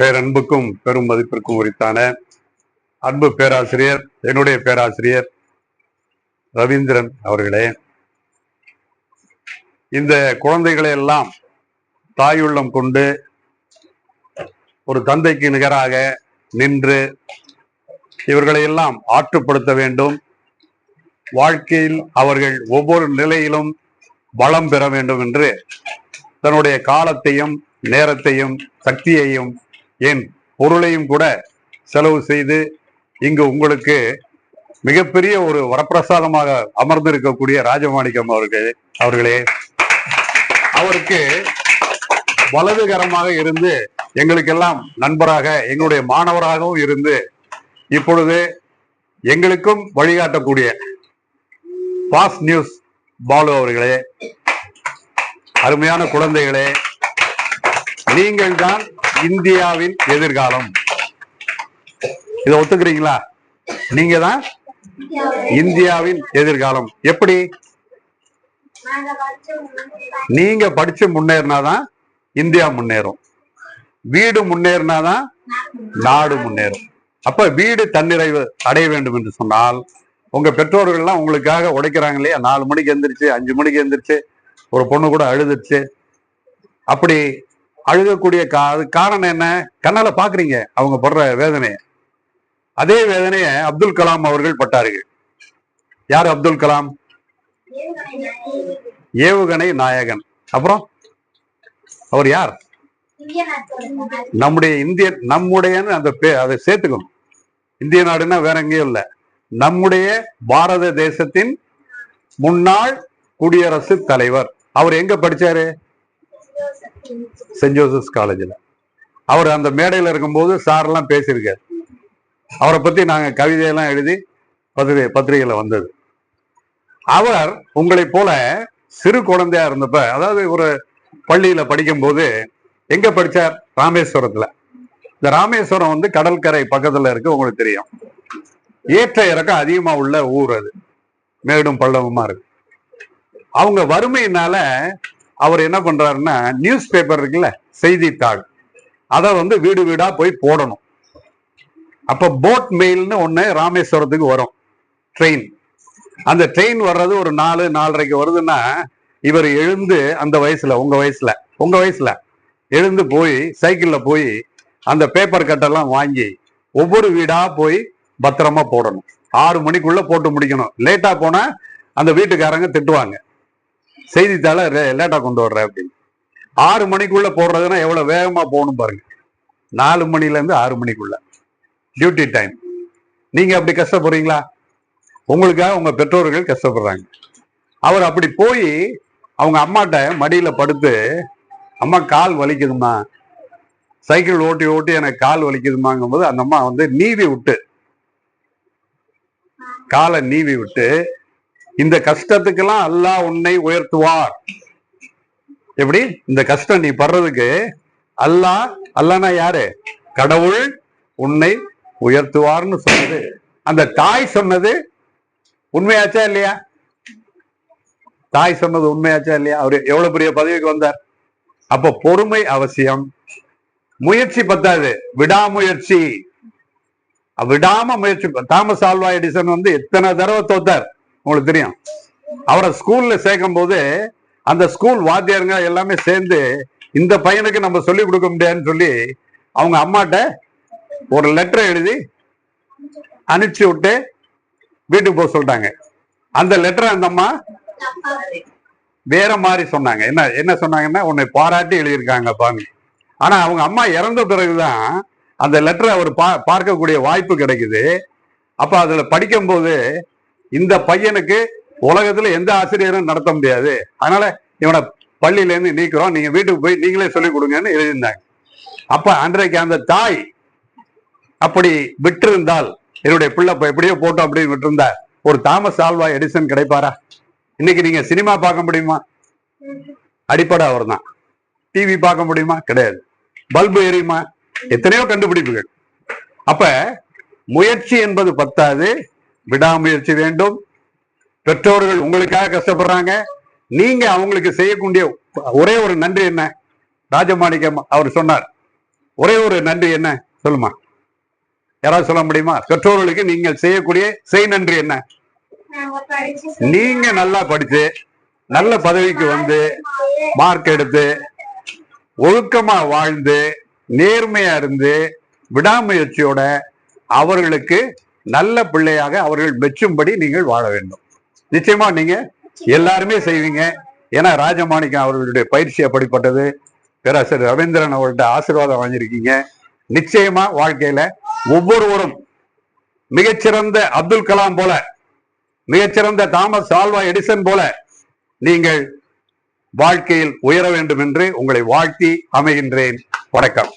பேரன்புக்கும் பெரும் மதிப்பிற்கும் உரித்தான அன்பு பேராசிரியர் என்னுடைய பேராசிரியர் ரவீந்திரன் அவர்களே. இந்த குழந்தைகளை எல்லாம் தாயுள்ளம் கொண்டு ஒரு தந்தைக்கு நிகராக நின்று இவர்களை எல்லாம் ஆற்றுப்படுத்த வேண்டும். வாழ்க்கையில் அவர்கள் ஒவ்வொரு நிலையிலும் வளம் பெற வேண்டும் என்று தன்னுடைய காலத்தையும் நேரத்தையும் சக்தியையும் ஏன் பொருளையும் கூட செலவு செய்து இங்கு உங்களுக்கு மிகப்பெரிய ஒரு வரப்பிரசாதமாக அமர்ந்திருக்கக்கூடிய ராஜமாணிக்கம் அவர்கள் அவர்களே. அவருக்கு வலதுகரமாக இருந்து எங்களுக்கெல்லாம் நண்பராக எங்களுடைய மாணவராகவும் இருந்து இப்பொழுது எங்களுக்கும் வழிகாட்டக்கூடிய பாஸ் நியூஸ் பாலு அவர்களே அருமையான குழந்தைகளே நீங்கள் தான் இந்தியாவின் எதிர்காலம். இதை ஒத்துக்கிறீங்களா? நீங்க தான் இந்தியாவின் எதிர்காலம். எப்படி? நீங்க படிச்சு முன்னேறினாதான் இந்தியா முன்னேறும். வீடு முன்னேறினாதான் நாடு முன்னேறும். அப்ப வீடு தன்னிறைவு அடைய வேண்டும் என்று சொன்னால் உங்க பெற்றோர்கள் எல்லாம் உங்களுக்காக உடைக்கிறாங்க இல்லையா? நாலு மணிக்கு எந்திரிச்சு அஞ்சு மணிக்கு எந்திரிச்சு ஒரு பொண்ணு கூட அழுதுச்சு. அப்படி அழுகக்கூடிய கா அது காரணம் என்ன? கண்ணால பாக்குறீங்க அவங்க படுற வேதனையை. அதே வேதனையை அப்துல் கலாம் அவர்கள் பட்டார்கள். யார் அப்துல் கலாம்? ஏவுகணை நாயகன். அப்புறம்? அவர் யார்? நம்முடைய இந்திய நம்முடையன்னு அந்த பே அதை சேர்த்துக்கணும். இந்திய நாடுன்னா வேற எங்கேயும் இல்ல. நம்முடைய பாரத தேசத்தின் முன்னாள் குடியரசு தலைவர். அவர் எங்க படிச்சாரு? சென்ட் ஜோசப்ஸ் காலேஜில் அவர் அந்த மேடையில இருக்கும்போது சார் எல்லாம் அவரை பத்தி நாங்க கவிதையெல்லாம் எழுதி பத்திரிகை பத்திரிகையில் வந்தது. அவர் உங்களைப் போல சிறு குழந்தையா இருந்தப்ப அதாவது ஒரு பள்ளியில படிக்கும்போது எங்க படிச்சார்? ராமேஸ்வரத்துல. இந்த ராமேஸ்வரம் வந்து கடற்கரை பக்கத்துல இருக்கு உங்களுக்கு தெரியும். ஏற்ற இறக்கம் அதிகமா உள்ள ஊர் அது. மேடும் பள்ளமுமா இருக்கு. அவங்க வறுமையினால அவர் என்ன பண்றாருன்னா நியூஸ் பேப்பர் இருக்குல்ல செய்தித்தாள். அதை வந்து வீடு வீடா போய் போடணும். அப்ப போட் மெயில்னு ஒண்ணு ராமேஸ்வரத்துக்கு வரும். ட்ரெயின் அந்த ட்ரெயின் வர்றது ஒரு நாலு நாலரைக்கு வருதுன்னா இவர் எழுந்து அந்த வயசுல உங்க வயசுல உங்க வயசுல எழுந்து போய் சைக்கிள்ல போய் அந்த பேப்பர் கட்டெல்லாம் வாங்கி ஒவ்வொரு வீடா போய் பத்திரமா போடணும். ஆறு மணிக்குள்ள போட்டு முடிக்கணும். லேட்டா போனா அந்த வீட்டுக்காரங்க திட்டுவாங்க. செய்தித்தாளை லேட்டா கொண்டு வர்ற அப்படின்னு. ஆறு மணிக்குள்ள போடுறதுன்னா எவ்வளவு வேகமா போகணும் பாருங்க. நாலு மணில இருந்து ஆறு மணிக்குள்ள. டியூட்டி டைம் நீங்க அப்படி கஷ்டப்படுறீங்களா? உங்களுக்காக உங்க பெற்றோர்கள் கஷ்டப்படுறாங்க. அவர் அப்படி போய் அவங்க அம்மாட்ட மடியில படுத்து அம்மா கால் வலிக்குதும்மா. சைக்கிள் ஓட்டி ஓட்டி எனக்கு கால் வலிக்குதுமாங்கும் போது அந்த அம்மா வந்து நீவி விட்டு காலை நீவி விட்டு இந்த கஷ்டத்துக்கெல்லாம் அல்லாஹ் உன்னை உயர்த்துவார். எப்படி? இந்த கஷ்டம் நீ படுறதுக்கு அல்லாஹ் அல்லானா யாரு? கடவுள் உன்னை உயர்த்துவார்னு சொன்னது. அந்த தாய் சொன்னது உண்மையாச்சா இல்லையா? தாய் சொன்னது உண்மையாச்சா இல்லையா? அவர் எவ்வளவு பெரிய பதவிக்கு வந்தார்? அப்ப பொறுமை அவசியம். முயற்சி பத்தாது. விடாமுயற்சி. விடாம முயற்சி தாமஸ் ஆல்வா எடிசன் வந்து எத்தனை தடவை தோத்தார்? உங்களுக்கு தெரியும். அவரை ஸ்கூல்ல சேர்க்கும் போது அந்த ஸ்கூல் வாத்தியாருங்க எல்லாமே சேர்ந்து இந்த பையனுக்கு நம்ம சொல்லி கொடுக்க முடியாதுன்னு சொல்லி அவங்க அம்மாட்ட ஒரு லெட்டர் எழுதி அனுப்பிச்சு விட்டு வீட்டுக்கு போக சொல்லிட்டாங்க. அந்த லெட்டரை அந்த அம்மா வேற மாதிரி சொன்னாங்க. என்ன என்ன சொன்னாங்கன்னா உன்னை பாராட்டி எழுதியிருக்காங்க பாங்க ஆனா அவங்க அம்மா இறந்த பிறகுதான் அந்த லெட்டரை அவர் பா பார்க்கக்கூடிய வாய்ப்பு கிடைக்குது. அப்ப அதுல படிக்கும்போது இந்த பையனுக்கு உலகத்துல எந்த ஆசிரியரும் நடத்த முடியாது. அதனால இவனை பள்ளியில இருந்து நீக்கிறோம். நீங்க வீட்டுக்கு போய் நீங்களே சொல்லிக் கொடுங்கன்னு எழுதியிருந்தாங்க. அப்ப அன்றைக்கு அந்த தாய் அப்படி விட்டிருந்தால் என்னுடைய பிள்ளை எப்படியோ போட்டோம் அப்படின்னு விட்டுருந்தா ஒரு தாமஸ் ஆல்வா எடிசன் கிடைப்பாரா? இன்னைக்கு நீங்க சினிமா பார்க்க முடியுமா? அடிப்படை அவர் தான் டிவி பார்க்க முடியுமா? கிடையாது. பல்பு எரியுமா? எத்தனையோ கண்டுபிடிப்புகள். அப்ப முயற்சி என்பது பத்தாது. விடாமுயற்சி வேண்டும். பெற்றோர்கள் உங்களுக்காக கஷ்டப்படுறாங்க. நீங்க அவங்களுக்கு செய்யக்கூடிய ஒரே ஒரு நன்றி என்ன? ராஜமாணிக்கம் அவர் சொன்னார். ஒரே ஒரு நன்றி என்ன? சொல்லுமா. யாராவது சொல்ல முடியுமா? பெற்றோர்களுக்கு நீங்கள் செய்யக்கூடிய செய் நன்றி என்ன? நீங்க நல்லா படிச்சு நல்ல பதவிக்கு வந்து மார்க் எடுத்து ஒழுக்கமா வாழ்ந்து நேர்மையா இருந்து விடாமுயற்சியோட அவர்களுக்கு நல்ல பிள்ளையாக அவர்கள் மெச்சும்படி நீங்கள் வாழ வேண்டும். நிச்சயமா நீங்க எல்லாருமே செய்வீங்க. ஏன்னா ராஜமாணிக்கம் அவர்களுடைய பயிற்சி அப்படிப்பட்டது. பேராசிரியர் ரவீந்திரன் அவர்கள்ட்ட ஆசீர்வாதம் வாங்கியிருக்கீங்க. நிச்சயமா வாழ்க்கையில ஒவ்வொருவரும் மிகச்சிறந்த அப்துல் கலாம் போல மிகச்சிறந்த தாமஸ் ஆல்வா எடிசன் போல நீங்கள் வாழ்க்கையில் உயர வேண்டும் என்று உங்களை வாழ்த்தி அமைகின்றேன். வணக்கம்.